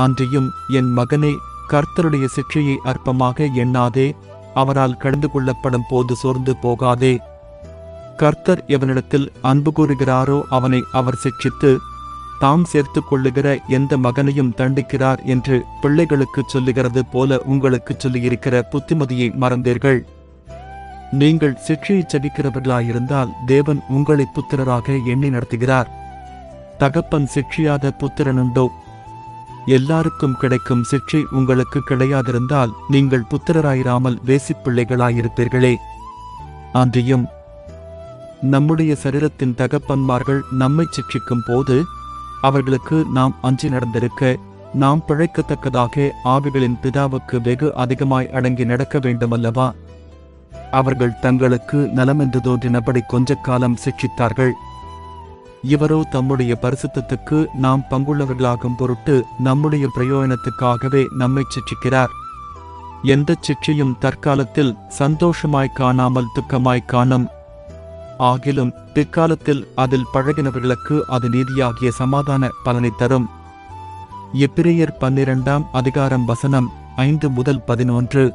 அன்றியும் என் மகனே கர்த்தருடைய சிற்றையை அற்பமாக எண்ணாதே அவரால் கடந்து கொள்ளப்படும் போது சோர்ந்து போகாதே. கர்த்தர் எவனிடத்தில் அன்பு கூறுகிறாரோ அவனை அவர் சிக்ஷித்து தாம் சேர்த்துக் கொள்ளுகிற எந்த மகனையும் தண்டிக்கிறார் என்று பிள்ளைகளுக்குச் சொல்லுகிறது போல உங்களுக்குச் சொல்லியிருக்கிற புத்திமதியை மறந்தீர்கள். நீங்கள் சிற்றையை செபிக்கிறவர்களாயிருந்தால் தேவன் உங்களை புத்திரராக எண்ணி நடத்துகிறார். தகப்பன் சிற்றியாத புத்திரனுண்டோ எல்லாருக்கும் கிடைக்கும் சிக்ஷை உங்களுக்கு கிடையாதிருந்தால் நீங்கள் புத்திரராயிராமல் வேசிப் பிள்ளைகளாயிருப்பீர்களே. அன்றியும் நம்முடைய சரீரத்தின் தகப்பன்மார்கள் நம்மை சிக்ஷிக்கும் போது அவர்களுக்கு நாம் அஞ்சி நடந்திருக்க நாம் பிழைக்கத்தக்கதாக ஆவிகளின் பிதாவுக்கு வெகு அதிகமாய் அடங்கி நடக்க வேண்டுமல்லவா? அவர்கள் தங்களுக்கு நலமென்று தோன்றினபடி கொஞ்ச காலம் சிக்ஷித்தார்கள். இவரோ தம்முடைய பரிசுத்தத்துக்கு நாம் பங்குள்ளவர்களாகும் பொருட்டு நம்முடைய பிரயோஜனத்துக்காகவே நம்மை சிக்ஷிக்கிறார். எந்த சிக்ஷையும் தற்காலத்தில் சந்தோஷமாய் காணாமல் துக்கமாய் காணும். ஆகிலும் பிற்காலத்தில் அதில் பழகினவர்களுக்கு அது நீதியாகிய சமாதான பலனை தரும். எப்பிரியர் பன்னிரண்டாம் அதிகாரம் வசனம் ஐந்து முதல் பதினொன்று.